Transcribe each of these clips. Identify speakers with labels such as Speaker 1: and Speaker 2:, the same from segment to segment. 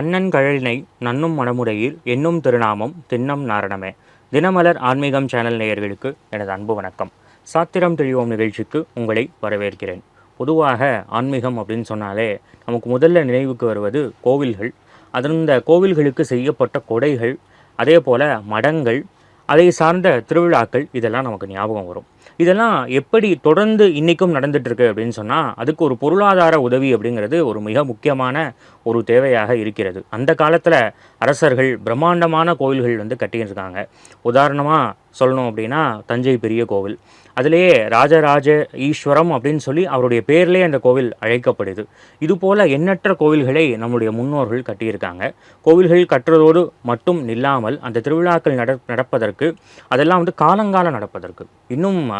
Speaker 1: கண்ணன் கழலினை நன்னும் மனமுடையில் என்னும் திருநாமம் திண்ணம் நாரணமே. தினமலர் ஆன்மீகம் சேனல் நேயர்களுக்கு எனது அன்பு வணக்கம். சாத்திரம் தெளிவோம் நிகழ்ச்சிக்கு உங்களை வரவேற்கிறேன். பொதுவாக ஆன்மீகம் அப்படின்னு சொன்னாலே நமக்கு முதல்ல நினைவுக்கு வருவது கோவில்கள். அந்த கோவில்களுக்கு செய்யப்பட்ட கொடைகள் அதே போல் மடங்கள் அதை சார்ந்த திருவிழாக்கள் இதெல்லாம் நமக்கு ஞாபகம் வரும். இதெல்லாம் எப்படி தொடர்ந்து இன்றைக்கும் நடந்துகிட்ருக்கு அப்படின்னு சொன்னால் அதுக்கு ஒரு பொருளாதார உதவி அப்படிங்கிறது ஒரு மிக முக்கியமான ஒரு தேவையாக இருக்கிறது. அந்த காலத்தில் அரசர்கள் பிரம்மாண்டமான கோவில்கள் வந்து கட்டியிருக்காங்க. உதாரணமாக சொல்லணும் அப்படின்னா தஞ்சை பெரிய கோவில். அதிலேயே ராஜராஜ ஈஸ்வரம் அப்படின்னு சொல்லி அவருடைய பேர்லேயே அந்த கோவில் அழைக்கப்படுது. இதுபோல் எண்ணற்ற கோவில்களை நம்முடைய முன்னோர்கள் கட்டியிருக்காங்க. கோவில்கள் கட்டுறதோடு மட்டும் நில்லாமல் அந்த திருவிழாக்கள் நட நடப்பதற்கு அதெல்லாம் வந்து காலங்காலம் நடப்பதற்கு. இன்னும்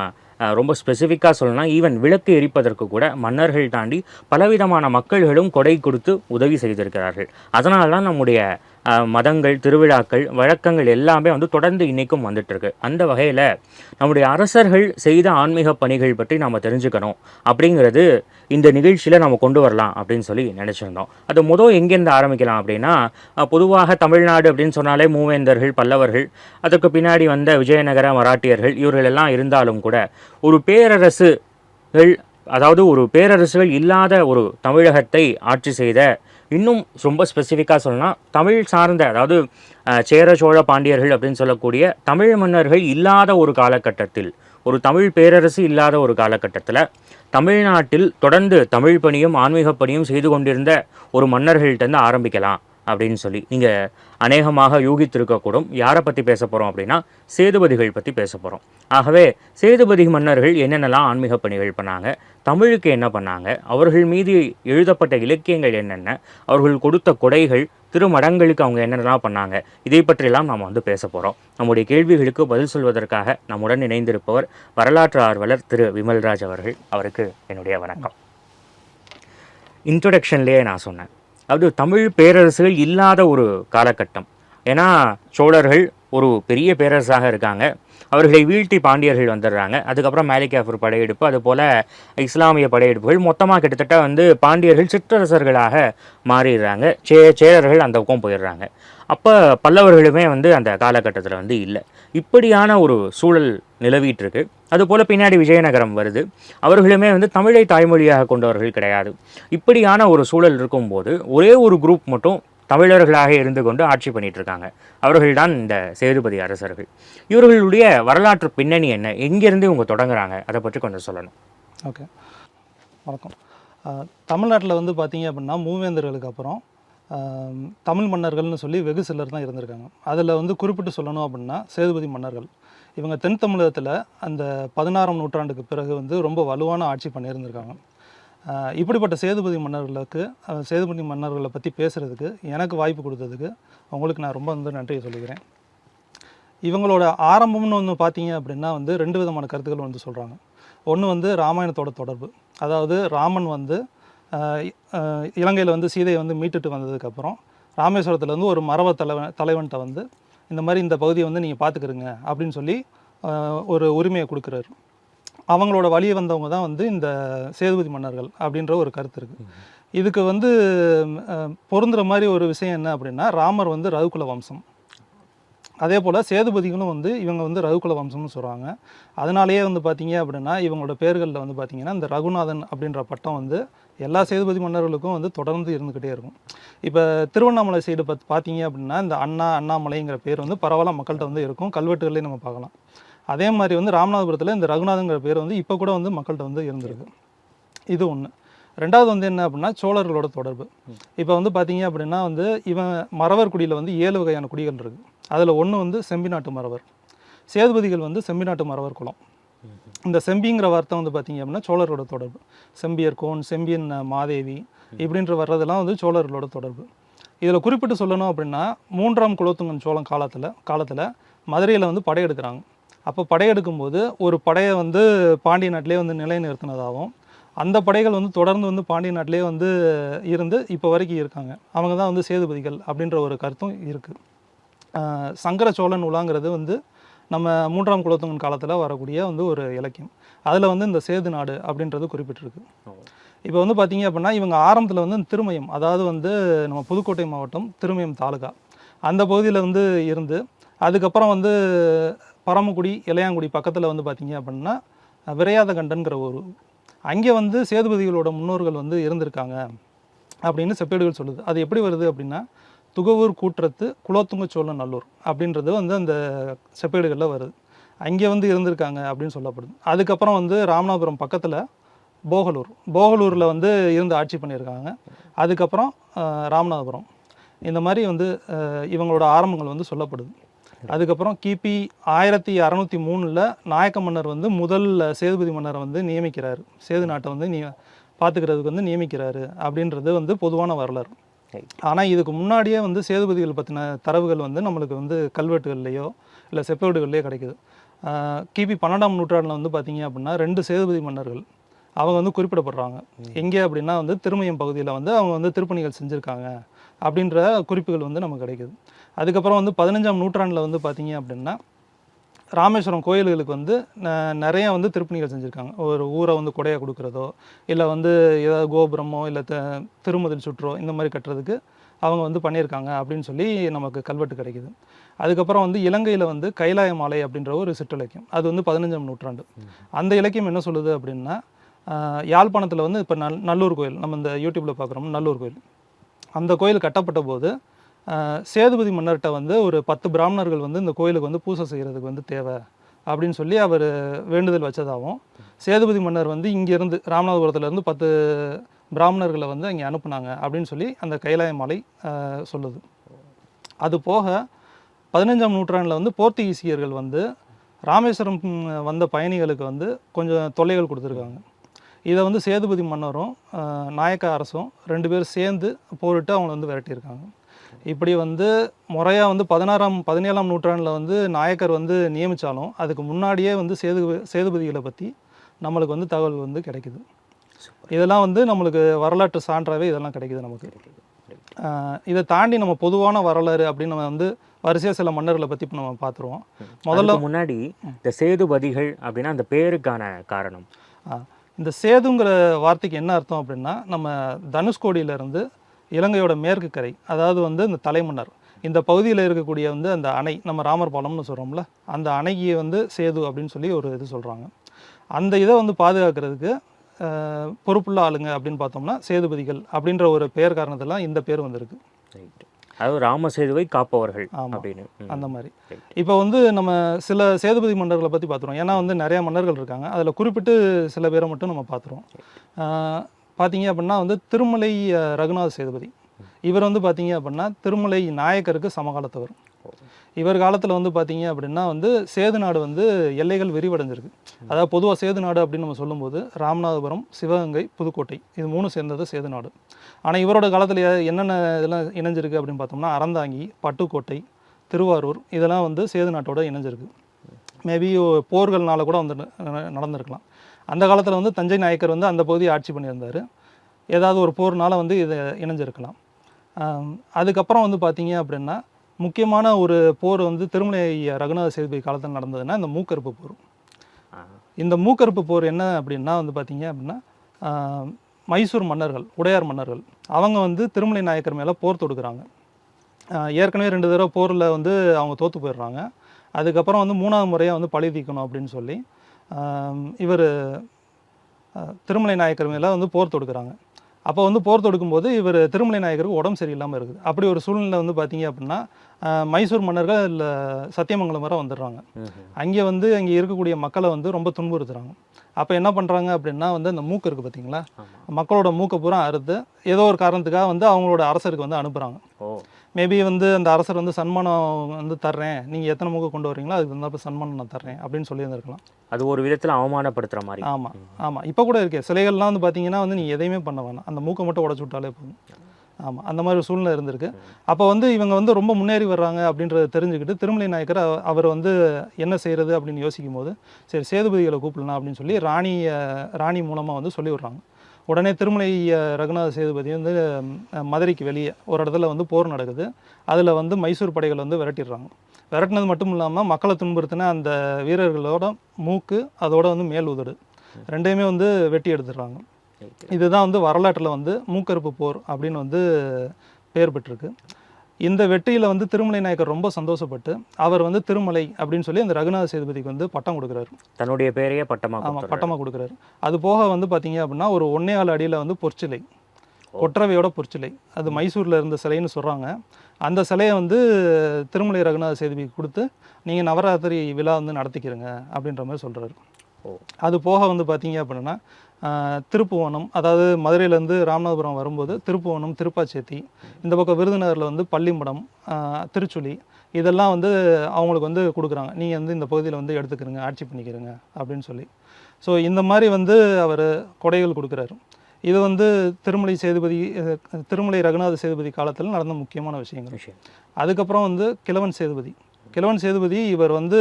Speaker 1: ரொம்ப ஸ்பெசிஃபிக்காக சொல்லணும்னா ஈவன் விளக்கு எரிப்பதற்கு கூட மன்னர்கள் தாண்டி பலவிதமான மக்கள்களும் கொடை கொடுத்து உதவி செய்திருக்கிறார்கள். அதனால தான் நம்முடைய மதங்கள் திருவிழாக்கள் வழக்கங்கள் எல்லாமே வந்து தொடர்ந்து இன்றைக்கும் வந்துட்டுருக்கு. அந்த வகையில் நம்முடைய அரசர்கள் செய்த ஆன்மீக பணிகள் பற்றி நாம் தெரிஞ்சுக்கணும். அப்படிங்கிறது இந்த நிகழ்ச்சியில் நம்ம கொண்டு வரலாம் அப்படின்னு சொல்லி நினச்சிருந்தோம். அது முதல் எங்கேருந்து ஆரம்பிக்கலாம் அப்படின்னா பொதுவாக தமிழ்நாடு அப்படின்னு சொன்னாலே மூவேந்தர்கள் பல்லவர்கள் அதற்கு பின்னாடி வந்த விஜயநகர மராட்டியர்கள் இவர்கள் எல்லாம் இருந்தாலும் கூட ஒரு பேரரசுகள் அதாவது ஒரு பேரரசுகள் இல்லாத ஒரு தமிழகத்தை ஆட்சி செய்த இன்னும் ரொம்ப ஸ்பெசிஃபிக்காக சொல்லலாம் தமிழ் சார்ந்த அதாவது சேர சோழ பாண்டியர்கள் அப்படின்னு சொல்லக்கூடிய தமிழ் மன்னர்கள் இல்லாத ஒரு காலகட்டத்தில் ஒரு தமிழ் பேரரசு இல்லாத ஒரு காலகட்டத்தில் தமிழ்நாட்டில் தொடர்ந்து தமிழ் பணியும் ஆன்மீக பணியும் செய்து கொண்டிருந்த ஒரு மன்னர்கள்ட்டேருந்து ஆரம்பிக்கலாம். அப்படின்னு சொல்லி. நீங்கள் அநேகமாக யூகித்திருக்கக்கூடும். யாரை பற்றி பேச போகிறோம் அப்படின்னா சேதுபதிகள் பற்றி பேச போகிறோம் ஆகவே சேதுபதி மன்னர்கள் என்னென்னலாம் ஆன்மீக பணிகள் பண்ணாங்க தமிழுக்கு என்ன பண்ணாங்க அவர்கள் மீது எழுதப்பட்ட இலக்கியங்கள் என்னென்ன அவர்கள் கொடுத்த கொடைகள் திருமடங்களுக்கு அவங்க என்னென்னலாம் பண்ணாங்க இதை பற்றியெல்லாம் நாம் வந்து பேச போகிறோம் நம்முடைய கேள்விகளுக்கு பதில் சொல்வதற்காக நம்முடன் இணைந்திருப்பவர் வரலாற்று ஆர்வலர் திரு விமல்ராஜ் அவர்கள். அவருக்கு என்னுடைய வணக்கம். இன்ட்ரொடக்ஷன்லேயே நான் சொன்னேன். அதாவது தமிழ் பேரரசுகள் இல்லாத ஒரு காலகட்டம். ஏன்னா சோழர்கள் ஒரு பெரிய பேரரசாக இருக்காங்க. அவர்களை வீழ்த்தி பாண்டியர்கள் வந்துடுறாங்க. அதுக்கப்புறம் மேலிகாஃபர் படையெடுப்பு அதுபோல் இஸ்லாமிய படையெடுப்புகள் மொத்தமாக கிட்டத்தட்ட வந்து பாண்டியர்கள் சிற்றரசர்களாக மாறிடுறாங்க. சே சேரர்கள் அந்த பக்கம் போயிடுறாங்க. அப்போ பல்லவர்களுமே வந்து அந்த காலகட்டத்தில் வந்து இல்லை. இப்படியான ஒரு சூழல் நிலவிட்டு இருக்கு அதுபோல் பின்னாடி விஜயநகரம் வருது. அவர்களுமே வந்து தமிழை தாய்மொழியாக கொண்டவர்கள் கிடையாது. இப்படியான ஒரு சூழல் இருக்கும்போது ஒரே ஒரு குரூப் மட்டும் தமிழர்களாக இருந்து கொண்டு ஆட்சி பண்ணிட்டு இருக்காங்க அவர்கள்தான் இந்த சேதுபதி அரசர்கள். இவர்களுடைய வரலாற்று பின்னணி என்ன? எங்கேருந்து இவங்க தொடங்குறாங்க? அதை பற்றி கொஞ்சம் சொல்லணும்.
Speaker 2: ஓகே. வணக்கம். தமிழ்நாட்டில் வந்து பார்த்தீங்க அப்படின்னா மூவேந்தர்களுக்கு அப்புறம் தமிழ் மன்னர்கள்னு சொல்லி வெகு சிலர் தான் இருந்திருக்காங்க. அதில் வந்து குறிப்பிட்டு சொல்லணும் அப்படின்னா சேதுபதி மன்னர்கள். இவங்க தென் தமிழகத்தில் அந்த பதினாறாம் நூற்றாண்டுக்கு பிறகு வந்து ரொம்ப வலுவான ஆட்சி பண்ணியிருந்திருக்காங்க. இப்படிப்பட்ட சேதுபதி மன்னர்களுக்கு சேதுபதி மன்னர்களை பற்றி பேசுகிறதுக்கு எனக்கு வாய்ப்பு கொடுத்ததுக்கு உங்களுக்கு நான் ரொம்ப வந்து நன்றியை சொல்லிக்கிறேன். இவங்களோட ஆரம்பம்னு ஒன்று பார்த்தீங்க அப்படின்னா வந்து ரெண்டு விதமான கருத்துக்கள் வந்து சொல்கிறாங்க ஒன்று வந்து ராமாயணத்தோட தொடர்பு. அதாவது ராமன் வந்து இலங்கையில் வந்து சீதையை வந்து மீட்டுட்டு வந்ததுக்கப்புறம் ராமேஸ்வரத்தில் வந்து ஒரு மரவ தலைவன் தலைவன்கிட்ட வந்து இந்த மாதிரி இந்த பகுதியை வந்து நீங்கள் பார்த்துக்கிறங்க அப்படின்னு சொல்லி ஒரு உரிமையை கொடுக்குறாரு. அவங்களோட வழியை வந்தவங்க தான் வந்து இந்த சேதுபதி மன்னர்கள் அப்படின்ற ஒரு கருத்து இருக்குது இதுக்கு வந்து பொருந்துகிற பொருந்துற மாதிரி ஒரு விஷயம் என்ன அப்படின்னா ராமர் வந்து ரகுகுல வம்சம். அதே போல் சேதுபதிகளும் வந்து இவங்க வந்து ரகுகுல வம்சம்னு சொல்கிறாங்க அதனாலேயே வந்து பார்த்தீங்க அப்படின்னா இவங்களோட பேர்களில் வந்து பார்த்தீங்கன்னா இந்த ரகுநாதன் அப்படின்ற பட்டம் வந்து எல்லா சேதுபதி மன்னர்களுக்கும் வந்து தொடர்ந்து இருந்துக்கிட்டே இருக்கும். இப்போ திருவண்ணாமலை சைடு பத் பார்த்தீங்க அப்படின்னா இந்த அண்ணா அண்ணாமலைங்கிற பேர் வந்து பரவலாக மக்கள்கிட்ட வந்து இருக்கும். கல்வெட்டுகள்லேயும் நம்ம பார்க்கலாம். அதே மாதிரி வந்து ராமநாதபுரத்தில் இந்த ரகுநாதங்கிற பேர் வந்து இப்போ கூட வந்து மக்கள்கிட்ட வந்து இருந்திருக்கு. இது ஒன்று ரெண்டாவது வந்து என்ன அப்படின்னா சோழர்களோட தொடர்பு. இப்போ வந்து பார்த்தீங்க அப்படின்னா வந்து இவன் மறவர் குடியில் வந்து ஏழு வகையான குடிகள் இருக்குது அதில் ஒன்று வந்து செம்பிநாட்டு மறவர். சேதுபதிகள் வந்து செம்பிநாட்டு மறவர் குலம். இந்த செம்பிங்கிற வார்த்தை வந்து பார்த்தீங்க அப்படின்னா சோழரோட தொடர்பு. செம்பியர் கோன் செம்பியன் மாதேவி இப்படின்ற வர்றதெல்லாம் வந்து சோழர்களோட தொடர்பு. இதில் குறிப்பிட்டு சொல்லணும் அப்படின்னா மூன்றாம் குலோத்துங்கன் சோழன் காலத்தில் காலத்தில் மதுரையில் வந்து படையெடுக்கிறாங்க அப்போ படையெடுக்கும்போது ஒரு படையை வந்து பாண்டிய நாட்டிலே வந்து நிலைநிறுத்தினதாகவும் அந்த படைகள் வந்து தொடர்ந்து வந்து பாண்டிய நாட்டிலே வந்து இருந்து இப்போ வரைக்கும் இருக்காங்க. அவங்க தான் வந்து சேதுபதிகள் அப்படின்ற ஒரு கருத்தும் இருக்குது சங்கர சோழன் உலாங்கிறது வந்து நம்ம மூன்றாம் குலோத்துங்கன் காலத்தில் வரக்கூடிய வந்து ஒரு இலக்கியம். அதில் வந்து இந்த சேது நாடு அப்படின்றது குறிப்பிட்டிருக்கு. இப்போ வந்து பார்த்தீங்க அப்படின்னா இவங்க ஆரம்பத்தில் வந்து திருமயம் அதாவது வந்து நம்ம புதுக்கோட்டை மாவட்டம் திருமயம் தாலுகா. அந்த பகுதியில் வந்து இருந்து அதுக்கப்புறம் வந்து பரமக்குடி இளையாங்குடி பக்கத்தில் வந்து பார்த்தீங்க அப்படின்னா விரையாத கண்டன்கிற ஒரு அங்கே வந்து சேதுபதிகளோட முன்னோர்கள் வந்து இருந்திருக்காங்க அப்படின்னு செப்பேடுகள் சொல்லுது. அது எப்படி வருது அப்படின்னா துகவூர் கூற்றத்து குலோத்துங்க சோழ நல்லூர் அப்படின்றது வந்து அந்த செப்பேடுகளில் வருது. அங்கே வந்து இருந்திருக்காங்க அப்படின்னு சொல்லப்படுது. அதுக்கப்புறம் வந்து ராமநாதபுரம் பக்கத்தில் போகலூர். போகலூரில் வந்து இருந்து ஆட்சி பண்ணியிருக்காங்க. அதுக்கப்புறம் ராமநாதபுரம். இந்த மாதிரி வந்து இவங்களோட ஆரம்பங்கள் வந்து சொல்லப்படுது. அதுக்கப்புறம் கிபி ஆயிரத்தி அறநூற்றி மூணில் நாயக்க மன்னர் வந்து முதல் சேதுபதி மன்னரை வந்து நியமிக்கிறாரு. சேது நாட்டை வந்து நீ பார்த்துக்கிறதுக்கு வந்து நியமிக்கிறாரு அப்படின்றது வந்து பொதுவான வரலாறு. ஆனால் இதுக்கு முன்னாடியே வந்து சேதுபதிகள் பற்றின தரவுகள் வந்து நம்மளுக்கு வந்து கல்வெட்டுகள்லையோ இல்லை செப்பேடுகள்லையோ கிடைக்குது. கிபி பன்னெண்டாம் நூற்றாண்டில் வந்து பார்த்தீங்க அப்படின்னா ரெண்டு சேதுபதி மன்னர்கள். அவங்க வந்து குறிப்பிடப்படுறாங்க. எங்கே அப்படின்னா வந்து திருமயம் பகுதியில் வந்து அவங்க வந்து திருப்பணிகள் செஞ்சுருக்காங்க அப்படின்ற குறிப்புகள் வந்து நமக்கு கிடைக்குது. அதுக்கப்புறம் வந்து பதினஞ்சாம் நூற்றாண்டில் வந்து பார்த்தீங்க அப்படின்னா ராமேஸ்வரம் கோயில்களுக்கு வந்து நிறைய வந்து திருப்பணிகள் செஞ்சுருக்காங்க. ஒரு ஊரை வந்து கொடையை கொடுக்குறதோ இல்லை வந்து ஏதாவது கோபுரமோ இல்லை த திருமதில் சுற்றோ இந்த மாதிரி கட்டுறதுக்கு அவங்க வந்து பண்ணியிருக்காங்க அப்படின்னு சொல்லி நமக்கு கல்வெட்டு கிடைக்குது. அதுக்கப்புறம் வந்து இலங்கையில் வந்து கைலாய மாலை அப்படின்ற ஒரு சிற்றிலக்கியம். அது வந்து பதினஞ்சாம் நூற்றாண்டு. அந்த இலக்கியம் என்ன சொல்லுது அப்படின்னா யாழ்ப்பாணத்தில் வந்து இப்போ நல் நல்லூர் கோயில் நம்ம இந்த யூடியூப்பில் பார்க்குறோம் நல்லூர் கோயில். அந்த கோயில் கட்டப்பட்ட போது சேதுபதி மன்னர்கிட்ட வந்து ஒரு பத்து பிராமணர்கள் வந்து இந்த கோயிலுக்கு வந்து பூசை செய்கிறதுக்கு வந்து தேவை அப்படின்னு சொல்லி அவர் வேண்டுதல் வச்சதாகவும் சேதுபதி மன்னர் வந்து இங்கேருந்து ராமநாதபுரத்துலேருந்து பத்து பிராமணர்களை வந்து அங்கே அனுப்புனாங்க அப்படின்னு சொல்லி அந்த கைலாய மலை சொல்லுது. அது போக பதினஞ்சாம் நூற்றாண்டில் வந்து போர்த்துகீசியர்கள் வந்து ராமேஸ்வரம் வந்த பயணிகளுக்கு வந்து கொஞ்சம் தொல்லைகள் கொடுத்துருக்காங்க. இதை வந்து சேதுபதி மன்னரும் நாயக்க அரசும் ரெண்டு பேரும் சேர்ந்து போரிட்டு அவங்கள வந்து விரட்டியிருக்காங்க. இப்படி வந்து முறையாக வந்து பதினாறாம் பதினேழாம் நூற்றாண்டில் வந்து நாயக்கர் வந்து நியமித்தாலும் அதுக்கு முன்னாடியே வந்து சேது சேதுபதிகளை பற்றி நம்மளுக்கு வந்து தகவல் வந்து கிடைக்குது. இதெல்லாம் வந்து நம்மளுக்கு வரலாற்று சான்றாகவே இதெல்லாம் கிடைக்குது நமக்கு. இதை தாண்டி நம்ம பொதுவான வரலாறு அப்படின்னு நம்ம வந்து வரிசையாக சில மன்னர்களை பற்றி இப்போ நம்ம பார்த்துருவோம். முதல்ல
Speaker 1: முன்னாடி இந்த சேதுபதிகள் அப்படின்னா அந்த பேருக்கான காரணம்.
Speaker 2: இந்த சேதுங்கிற வார்த்தைக்கு என்ன அர்த்தம் அப்படின்னா நம்ம தனுஷ்கோடியிலேருந்து இலங்கையோட மேற்கு கரை அதாவது வந்து இந்த தலைமன்னர் இந்த பகுதியில் இருக்கக்கூடிய வந்து அந்த அணை நம்ம ராமர் பாலம்னு சொல்கிறோம்ல அந்த அணைக்கு வந்து சேது அப்படின்னு சொல்லி ஒரு இது சொல்கிறாங்க அந்த இதை வந்து பாதுகாக்கிறதுக்கு பொறுப்புள்ள ஆளுங்க அப்படின்னு பார்த்தோம்னா சேதுபதிகள் அப்படின்ற ஒரு பெயர் காரணத்தெல்லாம் இந்த பேர் வந்திருக்கு.
Speaker 1: அதாவது ராமசேதுவை காப்பவர்கள். அப்படின்னு.
Speaker 2: அந்த மாதிரி. இப்போ வந்து நம்ம சில சேதுபதி மன்னர்களை பற்றி பார்த்துருவோம். ஏன்னா வந்து நிறைய மன்னர்கள் இருக்காங்க. அதில் குறிப்பிட்டு சில பேரை மட்டும் நம்ம பார்த்துருவோம். பார்த்தீங்க அப்படின்னா வந்து திருமலை ரகுநாத சேதுபதி. இவர் வந்து பார்த்தீங்க அப்படின்னா திருமலை நாயக்கருக்கு சமகாலத்தவர். இவர் காலத்தில் வந்து பார்த்தீங்க அப்படின்னா வந்து சேது நாடு வந்து எல்லைகள் விரிவடைஞ்சிருக்கு. அதாவது பொதுவாக சேது நாடு அப்படின்னு நம்ம சொல்லும்போது ராமநாதபுரம் சிவகங்கை புதுக்கோட்டை இது மூணு சேர்ந்தது சேது நாடு. ஆனால் இவரோட காலத்தில் என்னென்ன இதெல்லாம் இணைஞ்சிருக்கு அப்படின்னு பார்த்தோம்னா அறந்தாங்கி பட்டுக்கோட்டை திருவாரூர் இதெல்லாம் வந்து சேது நாட்டோட இணைஞ்சிருக்கு. மேபி போர்கள்னால கூட வந்து நடந்திருக்கலாம். அந்த காலத்தில் வந்து தஞ்சை நாயக்கர் வந்து அந்த பகுதியை ஆட்சி பண்ணியிருந்தார். ஏதாவது ஒரு போர்னால வந்து இது இணைஞ்சிருக்கலாம். அதுக்கப்புறம் வந்து பார்த்தீங்க அப்படின்னா முக்கியமான ஒரு போர் வந்து திருமலை ரகுநாத சேதுபதி காலத்தில் நடந்ததுன்னா இந்த மூக்கறுப்பு போர். இந்த மூக்கறுப்பு போர் என்ன அப்படின்னா வந்து பார்த்தீங்க அப்படின்னா மைசூர் மன்னர்கள் உடையார் மன்னர்கள் அவங்க வந்து திருமலை நாயக்கர் மேலே போர் தொடுக்குறாங்க. ஏற்கனவே ரெண்டு தடவை போரில் வந்து அவங்க தோற்று போயிடுறாங்க. அதுக்கப்புறம் வந்து மூணாவது முறையாக வந்து பழி தீர்க்கணும் அப்படின்னு சொல்லி இவர் திருமலை நாயக்கர் மேலே வந்து போர் தொடுக்குறாங்க. அப்போ வந்து போர் தொடுக்கும்போது இவர் திருமலை நாயக்கருக்கு உடம்பு சரியில்லாமல் இருக்குது. அப்படி ஒரு சூழ்நிலை வந்து பார்த்தீங்க அப்படின்னா மைசூர் மன்னர்கள் இல்லை சத்தியமங்கலம் வரை வந்துடுறாங்க. அங்கே வந்து அங்கே இருக்கக்கூடிய மக்களை வந்து ரொம்ப துன்புறுத்துறாங்க. அப்போ என்ன பண்ணுறாங்க அப்படின்னா வந்து அந்த மூக்கு இருக்குது பார்த்தீங்களா. மக்களோட மூக்கை பூரா அறுத்து ஏதோ ஒரு காரணத்துக்காக வந்து அவங்களோட அரசருக்கு வந்து அனுப்புகிறாங்க மேபி வந்து அந்த அரசர் வந்து சன்மானம் வந்து தர்றேன். நீங்கள் எத்தனை மூக்கை கொண்டு வரீங்களோ அதுக்கு தகுந்தாப்ப சன்மானம் நான் தர்றேன் அப்படின்னு சொல்லியிருந்திருக்கலாம்.
Speaker 1: அது ஒரு விதத்துல அவமானப்படுத்துற மாதிரி.
Speaker 2: ஆமாம் ஆமாம் இப்போ கூட இருக்கே சிலைகள்லாம் வந்து பார்த்தீங்கன்னா வந்து நீங்கள் எதையுமே பண்ண வேணாம். அந்த மூக்கை மட்டும் உடச்சு விட்டாலே போதும். ஆமாம் அந்த மாதிரி ஒரு சூழ்நிலை இருந்திருக்கு. அப்போ வந்து இவங்க வந்து ரொம்ப முன்னேறி வர்றாங்க அப்படின்றத தெரிஞ்சுக்கிட்டு திருமலை நாயக்கர் அவ- அவர் வந்து என்ன செய்கிறது அப்படின்னு யோசிக்கும் போது சரி சேதுபதிகளை கூப்பிடலாம் அப்படின்னு சொல்லி ராணி அஹ், ராணி மூலமாக வந்து சொல்லி விடுறாங்க உடனே திருமலை ரகுநாத சேதுபதி வந்து மதுரைக்கு வெளியே ஒரு இடத்துல வந்து போர் நடக்குது. அதில் வந்து மைசூர் படைகள் வந்து விரட்டிடுறாங்க. விரட்டினது மட்டும் இல்லாமல் மக்களை துன்புறுத்தின அந்த வீரர்களோட மூக்கு அதோட வந்து மேல் உதடு ரெண்டையுமே வந்து வெட்டி எடுத்துடுறாங்க. இதுதான் வந்து வரலாற்றில் வந்து மூக்கறுப்பு போர் அப்படின்னு வந்து பெயர் பெற்றிருக்கு. இந்த வெற்றியில் வந்து திருமலை நாயக்கர் ரொம்ப சந்தோஷப்பட்டு அவர் வந்து திருமலை அப்படின்னு சொல்லி அந்த ரகுநாத சேதுபதிக்கு வந்து பட்டம் கொடுக்குறாரு.
Speaker 1: தன்னுடைய பேரையே பட்டமா
Speaker 2: ஆமாம். பட்டமாக கொடுக்குறாரு. அது போக வந்து பார்த்தீங்க அப்படின்னா ஒரு ஒன்னே ஆள் அடியில் வந்து பொற்சிலை கொற்றவையோட பொற்சிலை. அது மைசூரில் இருந்த சிலைன்னு சொல்கிறாங்க அந்த சிலையை வந்து திருமலை ரகுநாத சேதுபதிக்கு கொடுத்து நீங்கள் நவராத்திரி விழா வந்து நடத்திக்கிறங்க அப்படின்ற மாதிரி சொல்கிறாரு அது போக வந்து பார்த்தீங்க அப்படின்னா திருப்புவனம் அதாவது மதுரையிலேருந்து ராமநாதபுரம் வரும்போது திருப்புவனம் திருப்பாச்சேத்தி இந்த பக்கம் விருதுநகரில் வந்து பள்ளிமடம் திருச்சுழி இதெல்லாம் வந்து அவங்களுக்கு வந்து கொடுக்குறாங்க. நீங்கள் வந்து இந்த பகுதியில் வந்து எடுத்துக்கிறங்க ஆட்சி பண்ணிக்கிறங்க அப்படின்னு சொல்லி. ஸோ இந்த மாதிரி வந்து அவர் கொடைகள் கொடுக்குறாரு. இது வந்து திருமலை சேதுபதி திருமலை ரகுநாத சேதுபதி காலத்தில் நடந்த முக்கியமான விஷயங்கள். அதுக்கப்புறம் வந்து கிழவன் சேதுபதி. கிழவன் சேதுபதி இவர் வந்து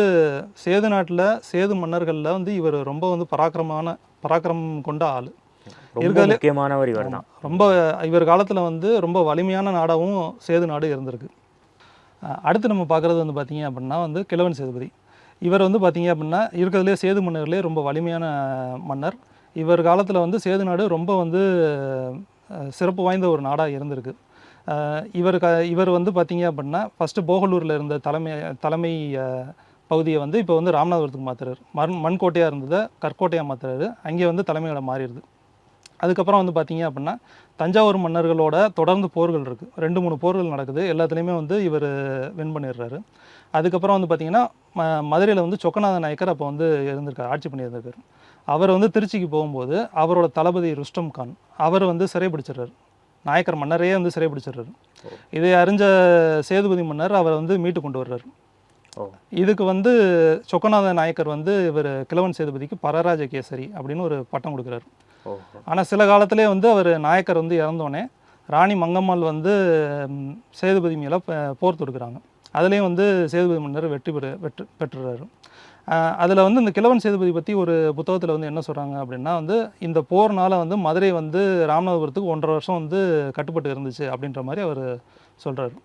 Speaker 2: சேது நாட்டில் சேது மன்னர்களில் வந்து இவர் ரொம்ப வந்து பராக்கிரமான பராக்கிரமம் கொண்ட ஆள்.
Speaker 1: முக்கியமானவர் இவர் தான்.
Speaker 2: ரொம்ப இவர் காலத்தில் வந்து ரொம்ப வலிமையான நாடாகவும் சேது நாடு இருந்திருக்கு. அடுத்து நம்ம பார்க்குறது வந்து பார்த்தீங்க அப்படின்னா வந்து கிழவன் சேதுபதி. இவர் வந்து பார்த்தீங்க அப்படின்னா இருக்கிறதுலே சேது மன்னர்லேயே ரொம்ப வலிமையான மன்னர். இவர் காலத்தில் வந்து சேது நாடு ரொம்ப வந்து சிறப்பு வாய்ந்த ஒரு நாடாக இருந்திருக்கு. இவர் க இவர் வந்து பார்த்தீங்க அப்படின்னா ஃபஸ்ட்டு போகலூரில் இருந்த தலைமை தலைமை பகுதியை வந்து இப்போ வந்து ராமநாதபுரத்துக்கு மாற்றுறாரு மண் மண்கோட்டையாக இருந்ததை கற்கோட்டையாக மாற்றுறாரு அங்கே வந்து தலைமையோட மாறிடுது. அதுக்கப்புறம் வந்து பார்த்தீங்க அப்படின்னா தஞ்சாவூர் மன்னர்களோட தொடர்ந்து போர்கள் இருக்குது ரெண்டு மூணு போர்கள் நடக்குது. எல்லாத்துலேயுமே வந்து இவர் வின் பண்ணிடுறாரு. அதுக்கப்புறம் வந்து பார்த்தீங்கன்னா ம மதுரையில் வந்து சொக்கநாத நாயக்கர் அப்போ வந்து இருந்திருக்கார் ஆட்சி பண்ணியிருந்திருக்கார். அவர் வந்து திருச்சிக்கு போகும்போது அவரோட தளபதி ருஸ்டம் கான் அவர் வந்து சிறைபிடிச்சிடுறாரு. நாயக்கர் மன்னரையே வந்து சிறைபிடிச்சிடுறாரு. இதை அறிஞ்ச சேதுபதி மன்னர் அவரை வந்து மீட்டு கொண்டு வர்றாரு. இதுக்கு வந்து சொக்கநாத நாயக்கர் வந்து இவர் கிழவன் சேதுபதிக்கு பரராஜ கேசரி அப்படின்னு ஒரு பட்டம் கொடுக்குறாரு. ஆனால் சில காலத்திலே வந்து அவர் நாயக்கர் வந்து இறந்தோடனே ராணி மங்கம்மாள் வந்து சேதுபதி மேலே போர் தொடுக்குறாங்க. அதுலேயும் வந்து சேதுபதி மன்னர் வெற்றி பெறு வெற்றி பெற்றுறாரு. அதில் வந்து இந்த கிழவன் சேதுபதி பற்றி ஒரு புத்தகத்தில் வந்து என்ன சொல்கிறாங்க அப்படின்னா வந்து இந்த போர்னால வந்து மதுரை வந்து ராமநாதபுரத்துக்கு ஒன்றரை வருஷம் வந்து கட்டுப்பட்டு இருந்துச்சு அப்படின்ற மாதிரி அவர் சொல்கிறாரு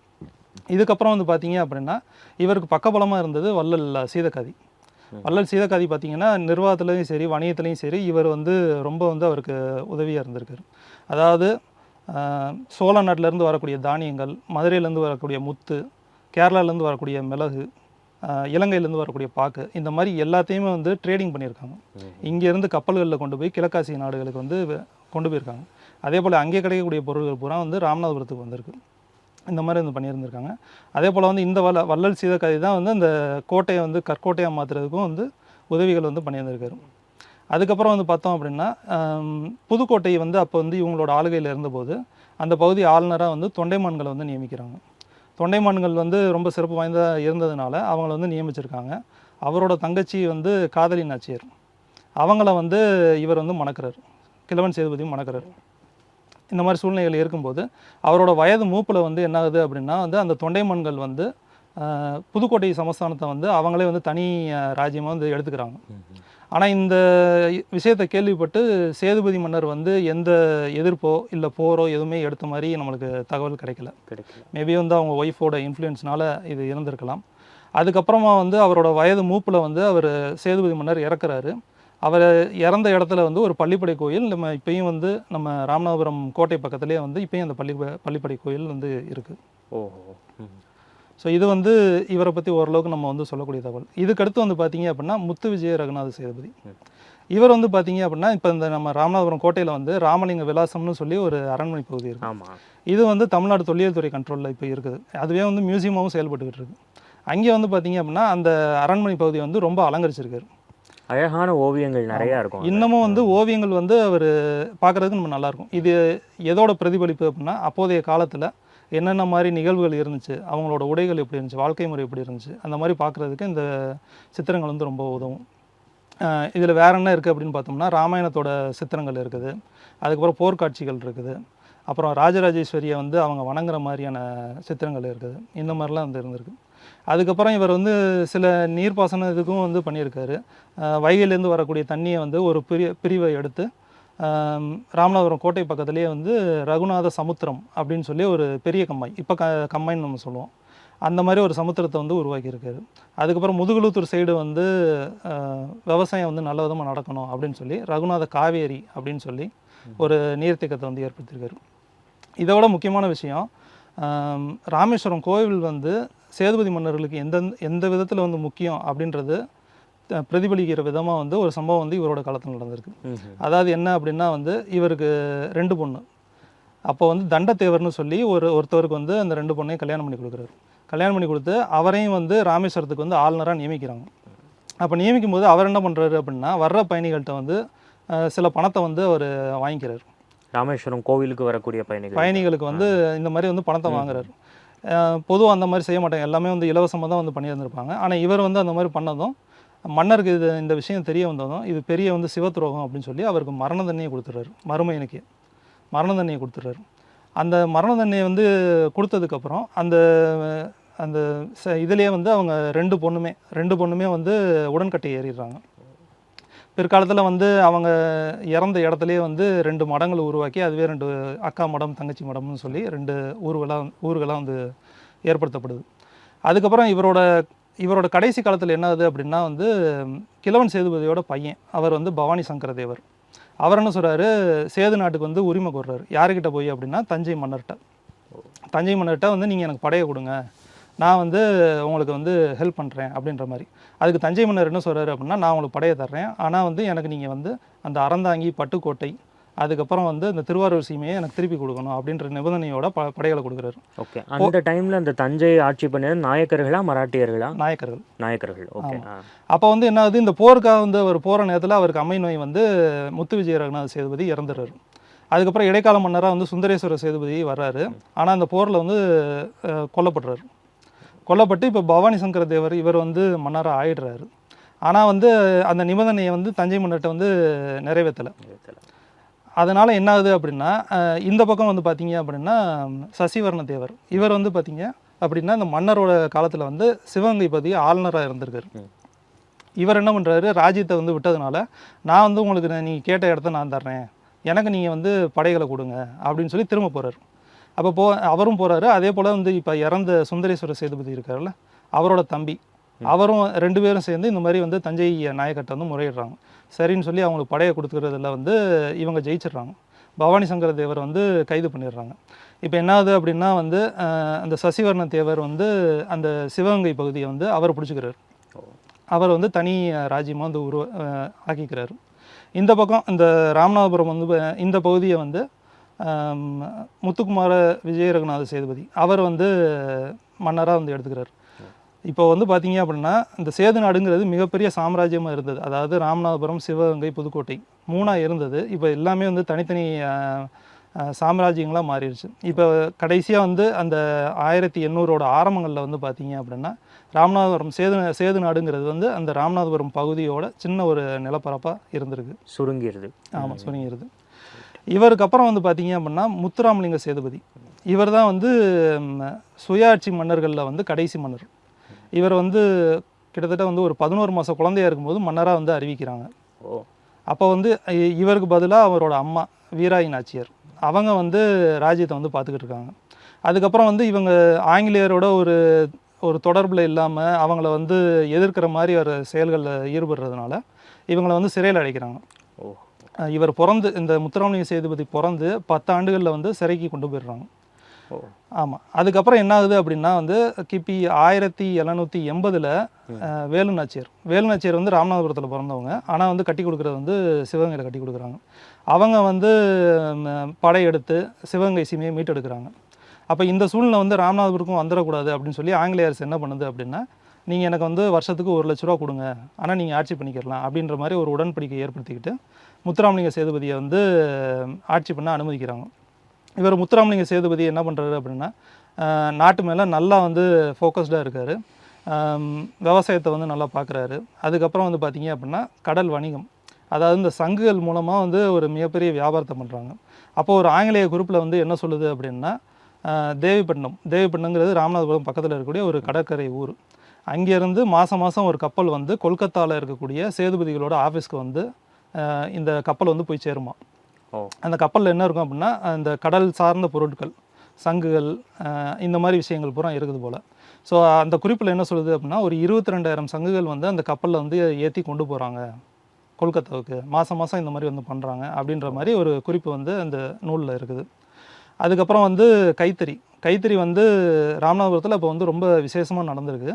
Speaker 2: இதுக்கப்புறம் வந்து பார்த்தீங்க அப்படின்னா இவருக்கு பக்கபலமாக இருந்தது வள்ளல் சீதக்காதி. வள்ளல் சீதக்காதி பார்த்தீங்கன்னா நிர்வாகத்துலேயும் சரி வணிகத்துலேயும் சரி இவர் வந்து ரொம்ப வந்து அவருக்கு உதவியாக இருந்திருக்காரு. அதாவது சோழ நாட்டிலேருந்து வரக்கூடிய தானியங்கள் மதுரையிலேருந்து வரக்கூடிய முத்து கேரளாலேருந்து வரக்கூடிய மிளகு இலங்கையிலேருந்து வரக்கூடிய பாக்கு இந்த மாதிரி எல்லாத்தையுமே வந்து ட்ரேடிங் பண்ணியிருக்காங்க. இங்கேருந்து கப்பல்களில் கொண்டு போய் கிழக்காசிய நாடுகளுக்கு வந்து கொண்டு போயிருக்காங்க. அதே போல் அங்கே கிடைக்கக்கூடிய பொருட்கள் பூரா வந்து ராமநாதபுரத்துக்கு வந்திருக்கு. இந்த மாதிரி வந்து பண்ணியிருந்திருக்காங்க. அதே போல் வந்து இந்த வல்ல வள்ளல் சீதக்காதி தான் வந்து அந்த கோட்டையை வந்து கற்கோட்டையாக மாற்றுறதுக்கும் வந்து உதவிகள் வந்து பண்ணியிருந்திருக்காரு. அதுக்கப்புறம் வந்து பார்த்தோம் அப்படின்னா புதுக்கோட்டை வந்து அப்போ வந்து இவங்களோட ஆளுகையில் இருந்தபோது அந்த பகுதி ஆளுநராக வந்து தொண்டைமான்களை வந்து நியமிக்கிறாங்க. தொண்டைமான்கள் வந்து ரொம்ப சிறப்பு வாய்ந்த இருந்ததுனால அவங்கள வந்து நியமிச்சிருக்காங்க. அவரோட தங்கச்சி வந்து காதலி நாச்சியர் அவங்கள வந்து இவர் வந்து மணக்கிறார். கிழவன் சேதுபதியும் மணக்கிறார். இந்த மாதிரி சூழ்நிலைகள் இருக்கும்போது அவரோட வயது மூப்பில் வந்து என்ன ஆகுது அப்படின்னா வந்து அந்த தொண்டைமான்கள் வந்து புதுக்கோட்டை சமஸ்தானத்தை வந்து அவங்களே வந்து தனி ராஜ்யமாக வந்து எடுத்துக்கிறாங்க. ஆனால் இந்த விஷயத்தை கேள்விப்பட்டு சேதுபதி மன்னர் வந்து எந்த எதிர்ப்போ இல்லை போரோ எதுவுமே எடுத்த மாதிரி நம்மளுக்கு தகவல் கிடைக்கல.
Speaker 1: கிடைக்கல.
Speaker 2: மேபி வந்து அவங்க ஒய்ஃபோட இன்ஃப்ளூயன்ஸ்னால இது இருந்திருக்கலாம் அதுக்கப்புறமா வந்து அவரோட வயது மூப்பில் வந்து அவர் சேதுபதி மன்னர் இறக்குறாரு. அவர் இறந்த இடத்துல வந்து ஒரு பள்ளிப்படை கோயில் நம்ம இப்பயும் வந்து நம்ம ராமநாதபுரம் கோட்டை பக்கத்துலேயே வந்து இப்பயும் அந்த பள்ளி பள்ளிப்படை கோயில் வந்து இருக்குது
Speaker 1: ஓஹோ. ம்.
Speaker 2: ஸோ இது வந்து இவரை பற்றி ஓரளவுக்கு நம்ம வந்து சொல்லக்கூடிய தகவல். இதுக்கடுத்து வந்து பார்த்தீங்க அப்படின்னா முத்து விஜய ரகுநாத சேதுபதி. இவர் வந்து பார்த்தீங்க அப்படின்னா இப்போ இந்த நம்ம ராமநாதபுரம் கோட்டையில் வந்து ராமலிங்க விலாசம்னு சொல்லி ஒரு அரண்மனை பகுதி இருக்குது இது வந்து தமிழ்நாடு தொல்லியல் துறை கண்ட்ரோலில் இப்போ இருக்குது. அதுவே வந்து மியூசியமாகவும் செயல்பட்டுக்கிட்டு இருக்கு. அங்கே வந்து பார்த்தீங்க அப்படின்னா அந்த அரண்மனை பகுதியை வந்து ரொம்ப அலங்கரிச்சிருக்காரு.
Speaker 1: அழகான ஓவியங்கள் நிறைய இருக்கும்.
Speaker 2: இன்னமும் வந்து ஓவியங்கள் வந்து அவர் பார்க்குறதுக்கு நம்ம நல்லாயிருக்கும் இது எதோட பிரதிபலிப்பு அப்படின்னா அப்போதைய காலத்தில் என்னென்ன மாதிரி நிகழ்வுகள் இருந்துச்சு அவங்களோட உடைகள் எப்படி இருந்துச்சு வாழ்க்கை முறை எப்படி இருந்துச்சு அந்த மாதிரி பார்க்குறதுக்கு இந்த சித்திரங்கள் வந்து ரொம்ப உதவும். இதில் வேற என்ன இருக்குது அப்படின்னு பார்த்தோம்னா ராமாயணத்தோட சித்திரங்கள் இருக்குது. அதுக்கப்புறம் போர்க்காட்சிகள் இருக்குது. அப்புறம் ராஜராஜேஸ்வரியை வந்து அவங்க வணங்குற மாதிரியான சித்திரங்கள் இருக்குது. இந்த மாதிரிலாம் வந்து இருந்திருக்கு. அதுக்கப்புறம் இவர் வந்து சில நீர்ப்பாசன இதுக்கும் வந்து பண்ணியிருக்காரு. வைகையிலேருந்து வரக்கூடிய தண்ணியை வந்து ஒரு பிரி பிரிவை எடுத்து ராமநாதபுரம் கோட்டை பக்கத்துலேயே வந்து ரகுநாத சமுத்திரம் அப்படின்னு சொல்லி ஒரு பெரிய கம்மாய். இப்போ க கம்மாய்ன்னு நம்ம சொல்லுவோம். அந்த மாதிரி ஒரு சமுத்திரத்தை வந்து உருவாக்கியிருக்காரு. அதுக்கப்புறம் முதுகுளத்தூர் சைடு வந்து விவசாயம் வந்து நல்ல விதமாக நடக்கணும் அப்படின்னு சொல்லி ரகுநாத காவேரி அப்படின்னு சொல்லி ஒரு நீர்த்தேக்கத்தை வந்து ஏற்படுத்தியிருக்காரு. இதோட முக்கியமான விஷயம் ராமேஸ்வரம் கோவில் வந்து சேதுபதி மன்னர்களுக்கு எந்த எந்த விதத்தில் வந்து முக்கியம் அப்படின்றது பிரதிபலிக்கிற விதமாக வந்து ஒரு சம்பவம் வந்து இவரோட காலத்தில் நடந்திருக்கு. அதாவது என்ன அப்படின்னா வந்து இவருக்கு ரெண்டு பொண்ணு. அப்போ வந்து தண்டத்தேவர்னு சொல்லி ஒரு ஒருத்தவருக்கு வந்து அந்த ரெண்டு பொண்ணையும் கல்யாணம் பண்ணி கொடுக்குறாரு. கல்யாணம் பண்ணி கொடுத்து அவரையும் வந்து ராமேஸ்வரத்துக்கு வந்து ஆளுநராக நியமிக்கிறாங்க. அப்போ நியமிக்கும் போது அவர் என்ன பண்ணுறாரு அப்படின்னா வர்ற பயணிகள்கிட்ட வந்து சில பணத்தை வந்து அவர் வாங்கிக்கிறார்.
Speaker 1: ராமேஸ்வரம் கோவிலுக்கு வரக்கூடிய பயணிகள்.
Speaker 2: பயணிகளுக்கு வந்து இந்த மாதிரி வந்து பணத்தை வாங்குறாரு. பொதுவாக அந்த மாதிரி செய்ய மாட்டாங்க. எல்லாமே வந்து இலவசமாக தான் வந்து பண்ணியிருந்திருப்பாங்க. ஆனால் இவர் வந்து அந்த மாதிரி பண்ணதும் மன்னருக்கு இது இந்த விஷயம் தெரிய வந்ததும் இது பெரிய வந்து சிவத்துரோகம் அப்படின்னு சொல்லி அவருக்கு மரண தண்ணியை கொடுத்துட்றாரு. மருமையனுக்கு மரண தண்ணியை கொடுத்துட்றாரு. அந்த மரண தண்ணியை வந்து கொடுத்ததுக்கப்புறம் அந்த அந்த ச இதுலேயே வந்து அவங்க ரெண்டு பொண்ணுமே ரெண்டு பொண்ணுமே வந்து உடன்கட்டை ஏறிடுறாங்க. பிற்காலத்தில் வந்து அவங்க இறந்த இடத்துலையே வந்து ரெண்டு மடங்களை உருவாக்கி அதுவே ரெண்டு அக்கா மடம் தங்கச்சி மடம்னு சொல்லி ரெண்டு ஊர்களாக ஊர்களாக வந்து ஏற்படுத்தப்படுது. அதுக்கப்புறம் இவரோட இவரோட கடைசி காலத்தில் என்ன ஆகுது அப்படின்னா வந்து கிழவன் சேதுபதியோட பையன் அவர் வந்து பவானி சங்கர தேவர் அவர் என்ன சொல்கிறாரு சேது நாட்டுக்கு வந்து உரிமை கோர்றாரு. யாருக்கிட்ட போய் அப்படின்னா தஞ்சை மன்னர்கிட்ட தஞ்சை மன்னர்கிட்ட வந்து நீங்கள் எனக்கு படையை கொடுங்க. நான் வந்து உங்களுக்கு வந்து ஹெல்ப் பண்ணுறேன் அப்படின்ற மாதிரி. அதுக்கு தஞ்சை மன்னர் என்ன சொல்கிறாரு அப்படின்னா நான் உங்களுக்கு படையை தர்றேன். ஆனால் வந்து எனக்கு நீங்கள் வந்து அந்த அறந்தாங்கி பட்டுக்கோட்டை அதுக்கப்புறம் வந்து இந்த திருவாரூர் சீமையை எனக்கு திருப்பி கொடுக்கணும் அப்படின்ற நிபந்தனையோட ப படைகளை கொடுக்குறாரு.
Speaker 1: ஓகே. அந்த டைம்ல அந்த தஞ்சையை ஆட்சி பண்ணியது நாயக்கர்களா மராட்டியர்களா?
Speaker 2: நாயக்கர்கள்.
Speaker 1: நாயக்கர்கள். ஓகே.
Speaker 2: அப்போ வந்து என்ன ஆகுது? இந்த போருக்காக வந்து அவர் போகிற நேரத்தில் அவருக்கு அம்மை நோய் வந்து முத்து விஜய ரகுநாத சேதுபதி இறந்துடுறாரு. அதுக்கப்புறம் இடைக்கால மன்னராக வந்து சுந்தரேஸ்வர சேதுபதி வர்றாரு. ஆனால் அந்த போரில் வந்து கொல்லப்படுறாரு. கொல்லப்பட்டு இப்போ பவானி சங்கர தேவர் இவர் வந்து மன்னராக ஆயிடுறாரு. ஆனால் வந்து அந்த நிபந்தனையை வந்து தஞ்சை மன்னர்கிட்ட வந்து நிறைவேற்றலை அதனால் என்ன ஆகுது அப்படின்னா இந்த பக்கம் வந்து பார்த்தீங்க அப்படின்னா சசிவர்ண தேவர் இவர் வந்து பார்த்தீங்க அப்படின்னா இந்த மன்னரோட காலத்தில் வந்து சிவகங்கை பற்றி ஆளுநராக இருந்திருக்காரு. இவர் என்ன பண்ணுறாரு ராஜ்யத்தை வந்து விட்டதுனால நான் வந்து உங்களுக்கு நீங்கள் கேட்ட இடத்த நான் தர்றேன். எனக்கு நீங்கள் வந்து படைகளை கொடுங்க அப்படின்னு சொல்லி திரும்ப போகிறாரு அப்போ போ அவரும் போகிறாரு அதே போல் வந்து இப்போ இறந்த சுந்தரேஸ்வர சேதுபதி இருக்கார்ல அவரோட தம்பி. அவரும் ரெண்டு பேரும் சேர்ந்து இந்த மாதிரி வந்து தஞ்சை நாயக்கட்டை வந்து முறையிடுறாங்க. சரின்னு சொல்லி அவங்களுக்கு படையை கொடுத்துக்கிறதுல வந்து இவங்க ஜெயிச்சிடுறாங்க. பவானி சங்கர தேவர் வந்து கைது பண்ணிடுறாங்க. இப்போ என்ன ஆகுது அப்படின்னா வந்து அந்த சசிவர்ண தேவர் வந்து அந்த சிவகங்கை பகுதியை வந்து அவர் பிடிச்சிக்கிறாரு. அவர் வந்து தனி ராஜ்யமாக வந்து உருவ ஆக்கிக்கிறாரு. இந்த பக்கம் இந்த ராமநாதபுரம் வந்து இந்த பகுதியை வந்து முத்துக்குமார விஜய ரகுநாத சேதுபதி அவர் வந்து மன்னராக வந்து எடுத்துக்கிறார். இப்போ வந்து பார்த்தீங்க அப்படின்னா இந்த சேது நாடுங்கிறது மிகப்பெரிய சாம்ராஜ்யமாக இருந்தது. அதாவது ராமநாதபுரம் சிவகங்கை புதுக்கோட்டை மூணாக இருந்தது. இப்போ எல்லாமே வந்து தனித்தனி சாம்ராஜ்யங்களாக மாறிடுச்சு. இப்போ கடைசியாக வந்து அந்த ஆயிரத்தி எண்ணூறோட ஆரம்பங்களில் வந்து பார்த்தீங்க அப்படின்னா ராமநாதபுரம் சேது சேது நாடுங்கிறது வந்து அந்த ராமநாதபுரம் பகுதியோட சின்ன ஒரு நிலப்பரப்பாக இருந்திருக்கு.
Speaker 1: சுருங்கிருது.
Speaker 2: ஆமாம் சுருங்கிருது. இவருக்கு அப்புறம் வந்து பார்த்தீங்க அப்படின்னா முத்துராமலிங்க சேதுபதி. இவர் தான் வந்து சுயாட்சி மன்னர்களில் வந்து கடைசி மன்னர். இவர் வந்து கிட்டத்தட்ட வந்து ஒரு பதினோரு மாத குழந்தையா இருக்கும்போது மன்னராக வந்து அறிவிக்கிறாங்க.
Speaker 1: ஓ.
Speaker 2: அப்போ வந்து இவருக்கு பதிலாக அவரோட அம்மா வீராயி நாச்சியார் அவங்க வந்து ராஜ்யத்தை வந்து பார்த்துக்கிட்டு இருக்காங்க. அதுக்கப்புறம் வந்து இவங்க ஆங்கிலேயரோட ஒரு ஒரு தொடர்பில் இல்லாமல் அவங்கள வந்து எதிர்க்கிற மாதிரி ஒரு செயல்களில் ஈடுபடுறதுனால இவங்களை வந்து சிறையில் அடைக்கிறாங்க.
Speaker 1: ஓ.
Speaker 2: இவர் பிறந்து இந்த முத்துராமலிங்க சேதுபதி பிறந்து பத்து ஆண்டுகளில் வந்து சிறைக்கு கொண்டு போயிடுறாங்க. ஆமாம் அதுக்கப்புறம் என்ன ஆகுது அப்படின்னா வந்து கிபி ஆயிரத்தி எழுநூற்றி எண்பதில் வேலு நாச்சியார் வேலு நாச்சியார் வந்து ராமநாதபுரத்தில் பிறந்தவங்க. ஆனால் வந்து கட்டி கொடுக்குறது வந்து சிவகங்கையில் கட்டி கொடுக்குறாங்க. அவங்க வந்து படையெடுத்து சிவகங்கை சீமையை மீட்டெடுக்கிறாங்க. அப்போ இந்த சூழ்நிலை வந்து ராமநாதபுரத்துக்கும் வந்துடக்கூடாது அப்படின்னு சொல்லி ஆங்கிலேய அரசு என்ன பண்ணுது அப்படின்னா நீங்கள் எனக்கு வந்து வருஷத்துக்கு ஒரு லட்ச ரூபா கொடுங்க. ஆனால் நீங்கள் ஆட்சி பண்ணிக்கிறலாம் அப்படின்ற மாதிரி ஒரு உடன்படிக்கை ஏற்படுத்திக்கிட்டு முத்துராமலிங்க சேதுபதியை வந்து ஆட்சி பண்ண அனுமதிக்கிறாங்க. இவர் முத்துராமலிங்க சேதுபதி என்ன பண்ணுறாரு அப்படின்னா நாட்டு மேலே நல்லா வந்து ஃபோக்கஸ்டாக இருக்கார். விவசாயத்தை வந்து நல்லா பார்க்குறாரு அதுக்கப்புறம் வந்து பார்த்தீங்க அப்படின்னா கடல் வணிகம். அதாவது இந்த சங்குகள் மூலமாக வந்து ஒரு மிகப்பெரிய வியாபாரத்தை பண்ணுறாங்க அப்போது ஒரு ஆங்கிலேய குரூப்பில் வந்து என்ன சொல்லுது அப்படின்னா தேவிப்பட்டினம். தேவிப்பட்டினங்கிறது ராமநாதபுரம் பக்கத்தில் இருக்கக்கூடிய ஒரு கடற்கரை ஊர். அங்கேருந்து மாதம் மாதம் ஒரு கப்பல் வந்து கொல்கத்தாவில் இருக்கக்கூடிய சேதுபதிகளோட ஆஃபீஸ்க்கு வந்து இந்த கப்பல் வந்து போய் சேருமா அந்த கப்பலில் என்ன இருக்கும் அப்படின்னா அந்த கடல் சார்ந்த பொருட்கள் சங்குகள் இந்த மாதிரி விஷயங்கள் பூரா இருக்குது போல். ஸோ அந்த குறிப்பில் என்ன சொல்லுது அப்படின்னா ஒரு இருபத்தி ரெண்டாயிரம் சங்குகள் வந்து அந்த கப்பலில் வந்து ஏற்றி கொண்டு போகிறாங்க கொல்கத்தாவுக்கு. மாதம் மாதம் இந்த மாதிரி வந்து பண்ணுறாங்க அப்படின்ற மாதிரி ஒரு குறிப்பு வந்து அந்த நூலில் இருக்குது. அதுக்கப்புறம் வந்து கைத்தறி. கைத்தறி வந்து ராமநாதபுரத்தில் இப்போ வந்து ரொம்ப விசேஷமாக நடந்திருக்கு.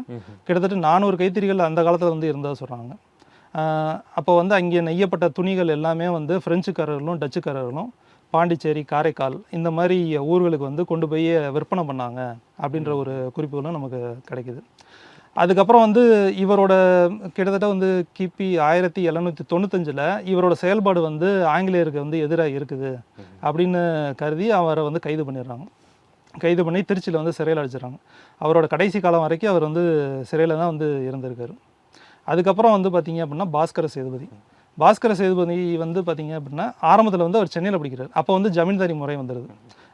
Speaker 2: கிட்டத்தட்ட நானூறு கைத்தறிகள் அந்த காலத்தில் வந்து இருந்ததா சொல்கிறாங்க அப்போ வந்து அங்கே நெய்யப்பட்ட துணிகள் எல்லாமே வந்து ஃப்ரெஞ்சுக்காரர்களும் டச்சுக்காரர்களும் பாண்டிச்சேரி காரைக்கால் இந்த மாதிரி ஊர்களுக்கு வந்து கொண்டு போய் விற்பனை பண்ணாங்க அப்படின்ற ஒரு குறிப்புகளும் நமக்கு கிடைக்குது. அதுக்கப்புறம் வந்து இவரோட கிட்டத்தட்ட வந்து கிபி ஆயிரத்தி எழுநூற்றி தொண்ணூத்தஞ்சில் இவரோட செயல்பாடு வந்து ஆங்கிலேயருக்கு வந்து எதிராக இருக்குது அப்படின்னு கருதி அவரை வந்து கைது பண்ணிடுறாங்க. கைது பண்ணி திருச்சியில் வந்து சிறையில் அடிச்சிடறாங்க. அவரோட கடைசி காலம் வரைக்கும் அவர் வந்து சிறையில் தான் வந்து இருந்திருக்காரு. அதுக்கப்புறம் வந்து பார்த்தீங்க அப்படின்னா பாஸ்கர சேதுபதி. பாஸ்கர சேதுபதி வந்து பார்த்தீங்க அப்படின்னா ஆரம்பத்தில் வந்து அவர் சென்னையில் படிக்கிறார். அப்போ வந்து ஜமீன்தாரி முறை வந்துடுது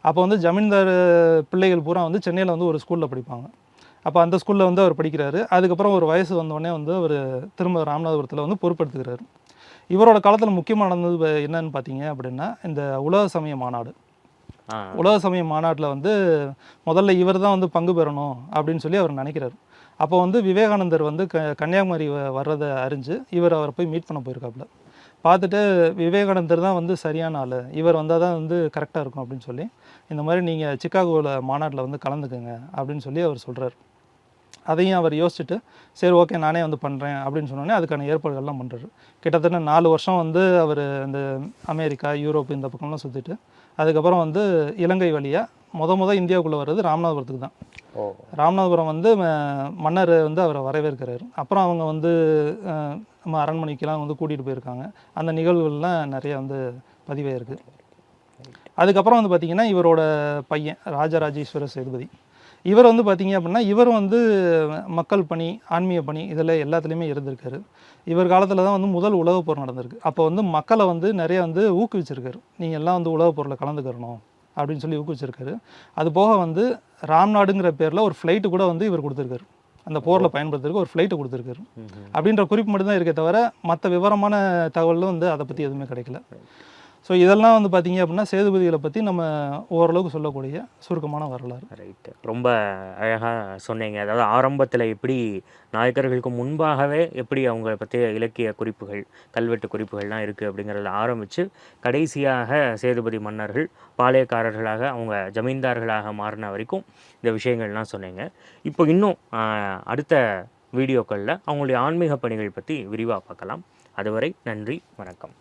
Speaker 2: அப்போ வந்து ஜமீன்தார் பிள்ளைகள் பூரா வந்து சென்னையில் வந்து ஒரு ஸ்கூலில் படிப்பாங்க. அப்போ அந்த ஸ்கூலில் வந்து அவர் படிக்கிறாரு. அதுக்கப்புறம் ஒரு வயசு வந்தோடனே வந்து அவர் திரும்ப ராமநாதபுரத்தில் வந்து பொறுப்பெடுத்துக்கிறாரு இவரோட காலத்தில் முக்கியமாக நடந்தது என்னன்னு பார்த்தீங்க அப்படின்னா இந்த உலக சமய மாநாடு. உலக சமய மாநாட்டில் வந்து முதல்ல இவர் தான் வந்து பங்கு பெறணும் அப்படின்னு சொல்லி அவர் நினைக்கிறார். அப்போ வந்து விவேகானந்தர் வந்து க கன்னியாகுமரி வர்றதை அறிஞ்சு இவர் அவரை போய் மீட் பண்ண போயிருக்காப்புல. பார்த்துட்டு விவேகானந்தர் தான் வந்து சரியான ஆள். இவர் வந்தால் தான் வந்து கரெக்டாக இருக்கும் அப்படின்னு சொல்லி இந்த மாதிரி நீங்கள் சிக்காகோவில் மாநாட்டில் வந்து கலந்துக்குங்க அப்படின்னு சொல்லி அவர் சொல்கிறார் அதையும் அவர் யோசிச்சுட்டு சரி ஓகே நானே வந்து பண்ணுறேன் அப்படின்னு சொன்னோடனே அதுக்கான ஏற்பாடுகள்லாம் பண்ணுறாரு கிட்டத்தட்ட நாலு வருஷம் வந்து அவர் இந்த அமெரிக்கா யூரோப் இந்த பக்கம்லாம் சுற்றிட்டு அதுக்கப்புறம் வந்து இலங்கை வழியாக முத முத இந்தியாவுக்குள்ளே வர்றது ராமநாதபுரத்துக்கு தான். ராமநாதபுரம் வந்து ம- மன்னர் வந்து அவரை வரவேற்கிறார். அப்புறம் அவங்க வந்து நம்ம அரண்மனைக்கெல்லாம் வந்து கூட்டிகிட்டு போயிருக்காங்க. அந்த நிகழ்வுகள்லாம் நிறைய வந்து பதிவாயிருக்கு. அதுக்கப்புறம் வந்து பார்த்திங்கன்னா இவரோட பையன் ராஜராஜேஸ்வர சேதுபதி. இவர் வந்து பார்த்திங்க அப்படின்னா இவர் வந்து மக்கள் பணி ஆன்மீக பணி இதில் எல்லாத்துலேயுமே இருந்திருக்காரு. இவர் காலத்தில் தான் வந்து முதல் உலகப் போர் நடந்திருக்கு. அப்போ வந்து மக்களை வந்து நிறைய வந்து ஊக்குவிச்சிருக்காரு. நீங்கள் எல்லாம் வந்து உலகப் போரில் கலந்துக்கிறணும். அப்படின்னு சொல்லி ஊக்குவிச்சிருக்காரு. அது போக வந்து ராம்நாடுங்கிற பேரில் ஒரு ஃப்ளைட்டு கூட வந்து இவர் கொடுத்துருக்காரு. அந்த போரில் பயன்படுத்துறதுக்கு ஒரு ஃப்ளைட்டு கொடுத்துருக்காரு. அப்படின்ற குறிப்பு மட்டும்தான் இருக்கே தவிர மற்ற விவரமான தகவலும் வந்து அதை பற்றி எதுவுமே கிடைக்கல. ஸோ இதெல்லாம் வந்து பார்த்தீங்க அப்படின்னா சேதுபதிகளை பற்றி நம்ம ஓரளவுக்கு சொல்லக்கூடிய சுருக்கமான வரலாறு.
Speaker 1: ரைட்டு ரொம்ப அழகாக சொன்னீங்க. அதாவது ஆரம்பத்தில் எப்படி நாயக்கர்களுக்கு முன்பாகவே எப்படி அவங்கள பற்றிய இலக்கிய குறிப்புகள் கல்வெட்டு குறிப்புகள்லாம் இருக்குது அப்படிங்கிறத ஆரம்பித்து கடைசியாக சேதுபதி மன்னர்கள் பாளையக்காரர்களாக அவங்க ஜமீன்தார்களாக மாறின வரைக்கும் இந்த விஷயங்கள்லாம் சொன்னீங்க. இப்போ இன்னும் அடுத்த வீடியோக்களில் அவங்களுடைய ஆன்மீக பணிகள் பற்றி விரிவாக பார்க்கலாம். அதுவரை நன்றி வணக்கம்.